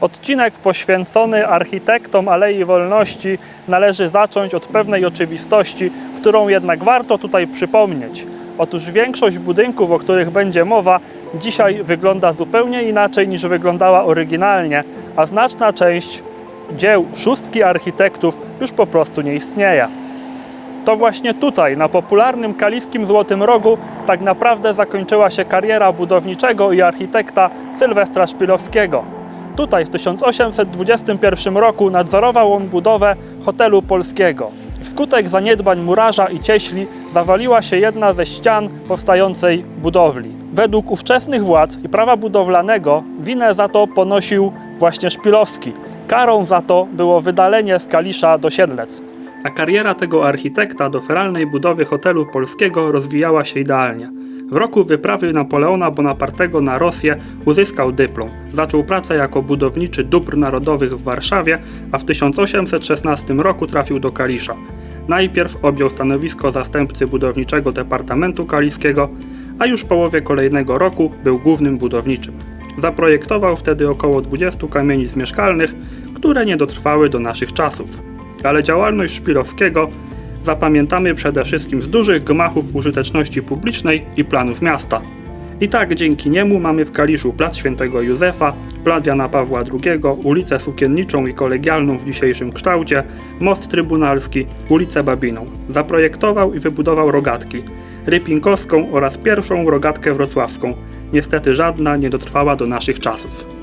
Odcinek poświęcony architektom Alei Wolności należy zacząć od pewnej oczywistości, którą jednak warto tutaj przypomnieć. Otóż większość budynków, o których będzie mowa, dzisiaj wygląda zupełnie inaczej niż wyglądała oryginalnie, a znaczna część dzieł szóstki architektów już po prostu nie istnieje. To właśnie tutaj, na popularnym kaliskim Złotym Rogu, tak naprawdę zakończyła się kariera budowniczego i architekta Sylwestra Szpilowskiego. Tutaj w 1821 roku nadzorował on budowę hotelu polskiego. Wskutek zaniedbań murarza i cieśli zawaliła się jedna ze ścian powstającej budowli. Według ówczesnych władz i prawa budowlanego winę za to ponosił właśnie Szpilowski. Karą za to było wydalenie z Kalisza do Siedlec. A kariera tego architekta do feralnej budowy hotelu polskiego rozwijała się idealnie. W roku wyprawy Napoleona Bonapartego na Rosję uzyskał dyplom. Zaczął pracę jako budowniczy dóbr narodowych w Warszawie, a w 1816 roku trafił do Kalisza. Najpierw objął stanowisko zastępcy budowniczego Departamentu Kaliskiego, a już w połowie kolejnego roku był głównym budowniczym. Zaprojektował wtedy około 20 kamienic mieszkalnych, które nie dotrwały do naszych czasów. Ale działalność Szpilowskiego zapamiętamy przede wszystkim z dużych gmachów użyteczności publicznej i planów miasta. I tak dzięki niemu mamy w Kaliszu Plac Świętego Józefa, Plac Jana Pawła II, ulicę Sukienniczą i Kolegialną w dzisiejszym kształcie, Most Trybunalski, ulicę Babiną. Zaprojektował i wybudował rogatki, Rypinkowską oraz pierwszą rogatkę wrocławską. Niestety żadna nie dotrwała do naszych czasów.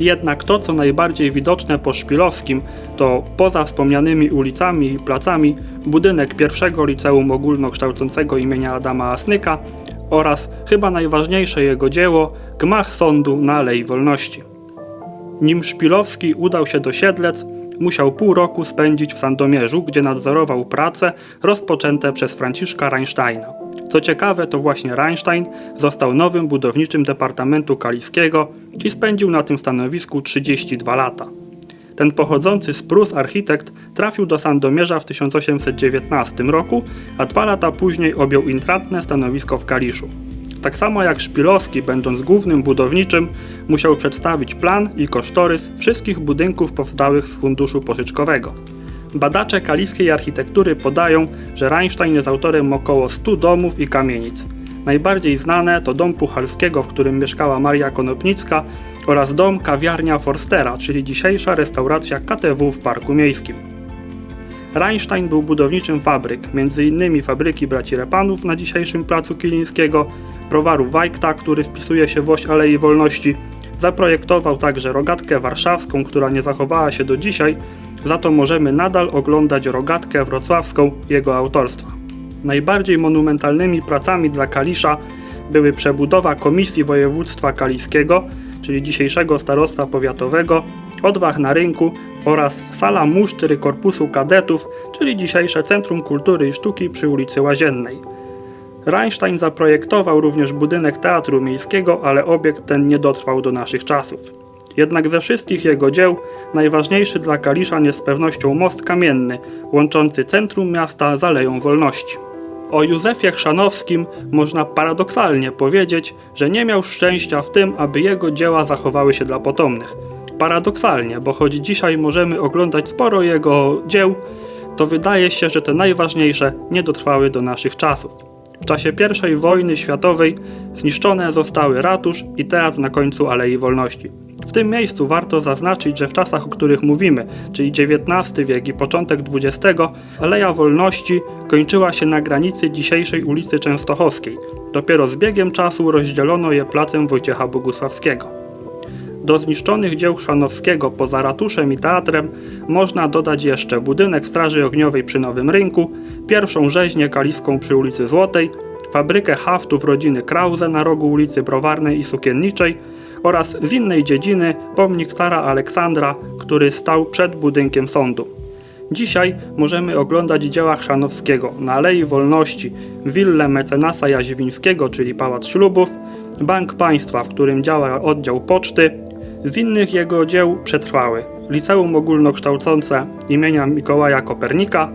Jednak to, co najbardziej widoczne po Szpilowskim, to poza wspomnianymi ulicami i placami budynek pierwszego liceum ogólnokształcącego imienia Adama Asnyka oraz chyba najważniejsze jego dzieło gmach sądu na Alei Wolności. Nim Szpilowski udał się do Siedlec, musiał pół roku spędzić w Sandomierzu, gdzie nadzorował prace rozpoczęte przez Franciszka Reinsteina. Co ciekawe, to właśnie Reinstein został nowym budowniczym Departamentu Kaliskiego i spędził na tym stanowisku 32 lata. Ten pochodzący z Prus architekt trafił do Sandomierza w 1819 roku, a dwa lata później objął intratne stanowisko w Kaliszu. Tak samo jak Szpilowski, będąc głównym budowniczym, musiał przedstawić plan i kosztorys wszystkich budynków powstałych z funduszu pożyczkowego. Badacze kaliskiej architektury podają, że Reinstein jest autorem około 100 domów i kamienic. Najbardziej znane to dom Puchalskiego, w którym mieszkała Maria Konopnicka oraz dom kawiarnia Forstera, czyli dzisiejsza restauracja KTW w Parku Miejskim. Reinstein był budowniczym fabryk, m.in. fabryki braci Repanów na dzisiejszym placu Kilińskiego, browaru Wajkta, który wpisuje się w oś Alei Wolności. Zaprojektował także rogatkę warszawską, która nie zachowała się do dzisiaj, za to możemy nadal oglądać rogatkę wrocławską jego autorstwa. Najbardziej monumentalnymi pracami dla Kalisza były przebudowa Komisji Województwa Kaliskiego, czyli dzisiejszego starostwa powiatowego, odwach na rynku oraz sala musztry Korpusu Kadetów, czyli dzisiejsze Centrum Kultury i Sztuki przy ulicy Łaziennej. Reinstein zaprojektował również budynek Teatru Miejskiego, ale obiekt ten nie dotrwał do naszych czasów. Jednak ze wszystkich jego dzieł najważniejszy dla Kaliszan jest z pewnością most kamienny, łączący centrum miasta z Aleją Wolności. O Józefie Chrzanowskim można paradoksalnie powiedzieć, że nie miał szczęścia w tym, aby jego dzieła zachowały się dla potomnych. Paradoksalnie, bo choć dzisiaj możemy oglądać sporo jego dzieł, to wydaje się, że te najważniejsze nie dotrwały do naszych czasów. W czasie I wojny światowej zniszczone zostały ratusz i teatr na końcu Alei Wolności. W tym miejscu warto zaznaczyć, że w czasach, o których mówimy, czyli XIX wiek i początek XX, Aleja Wolności kończyła się na granicy dzisiejszej ulicy Częstochowskiej. Dopiero z biegiem czasu rozdzielono je placem Wojciecha Bogusławskiego. Do zniszczonych dzieł Chrzanowskiego poza ratuszem i teatrem można dodać jeszcze budynek Straży Ogniowej przy Nowym Rynku, pierwszą rzeźnię kaliską przy ulicy Złotej, fabrykę haftów rodziny Krause na rogu ulicy Browarnej i Sukienniczej oraz z innej dziedziny pomnik cara Aleksandra, który stał przed budynkiem sądu. Dzisiaj możemy oglądać dzieła Chrzanowskiego na Alei Wolności, willę mecenasa Jaźwińskiego, czyli Pałac Ślubów, Bank Państwa, w którym działa oddział poczty. Z innych jego dzieł przetrwały Liceum Ogólnokształcące imienia Mikołaja Kopernika,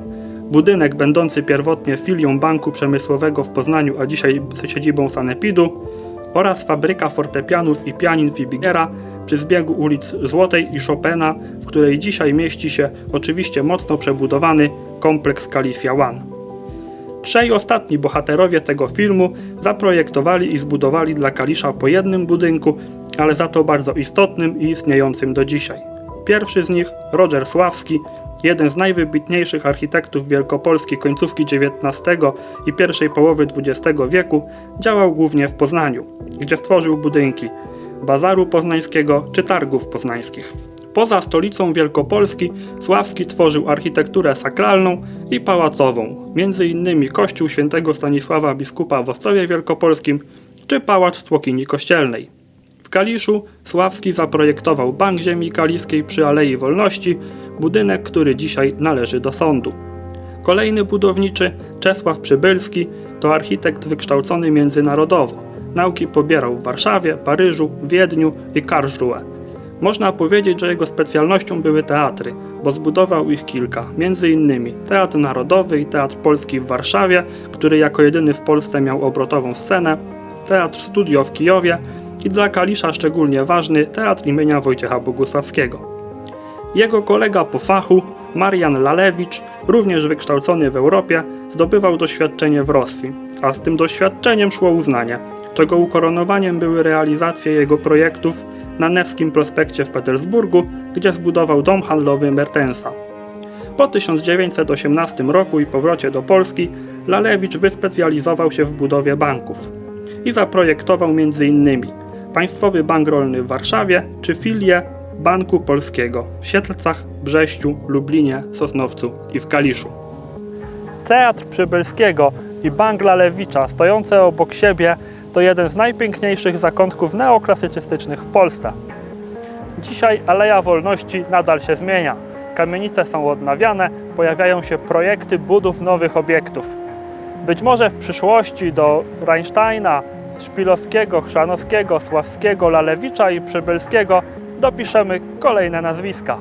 budynek będący pierwotnie filią Banku Przemysłowego w Poznaniu, a dzisiaj siedzibą Sanepidu oraz fabryka fortepianów i pianin Fibigera przy zbiegu ulic Złotej i Chopina, w której dzisiaj mieści się oczywiście mocno przebudowany kompleks Kalisja One. Trzej ostatni bohaterowie tego filmu zaprojektowali i zbudowali dla Kalisza po jednym budynku, ale za to bardzo istotnym i istniejącym do dzisiaj. Pierwszy z nich, Roger Sławski, jeden z najwybitniejszych architektów Wielkopolski końcówki XIX i pierwszej połowy XX wieku, działał głównie w Poznaniu, gdzie stworzył budynki Bazaru Poznańskiego czy Targów Poznańskich. Poza stolicą Wielkopolski Sławski tworzył architekturę sakralną i pałacową, innymi kościół świętego Stanisława biskupa w Ostrowie Wielkopolskim czy pałac w Tłokini Kościelnej. Kaliszu Sławski zaprojektował Bank Ziemi Kaliskiej przy Alei Wolności, budynek, który dzisiaj należy do sądu. Kolejny budowniczy, Czesław Przybylski, to architekt wykształcony międzynarodowo. Nauki pobierał w Warszawie, Paryżu, Wiedniu i Karlsruhe. Można powiedzieć, że jego specjalnością były teatry, bo zbudował ich kilka, innymi Teatr Narodowy i Teatr Polski w Warszawie, który jako jedyny w Polsce miał obrotową scenę, Teatr Studio w Kijowie i dla Kalisza szczególnie ważny Teatr imienia Wojciecha Bogusławskiego. Jego kolega po fachu, Marian Lalewicz, również wykształcony w Europie, zdobywał doświadczenie w Rosji, a z tym doświadczeniem szło uznanie, czego ukoronowaniem były realizacje jego projektów na Newskim Prospekcie w Petersburgu, gdzie zbudował dom handlowy Mertensa. Po 1918 roku i powrocie do Polski Lalewicz wyspecjalizował się w budowie banków i zaprojektował m.in. Państwowy Bank Rolny w Warszawie czy filię Banku Polskiego w Siedlcach, Brześciu, Lublinie, Sosnowcu i w Kaliszu. Teatr Przybylskiego i Bank Lalewicza stojące obok siebie to jeden z najpiękniejszych zakątków neoklasycystycznych w Polsce. Dzisiaj Aleja Wolności nadal się zmienia. Kamienice są odnawiane, pojawiają się projekty budów nowych obiektów. Być może w przyszłości do Reinsteina, Szpilowskiego, Chrzanowskiego, Sławskiego, Lalewicza i Przybylskiego dopiszemy kolejne nazwiska.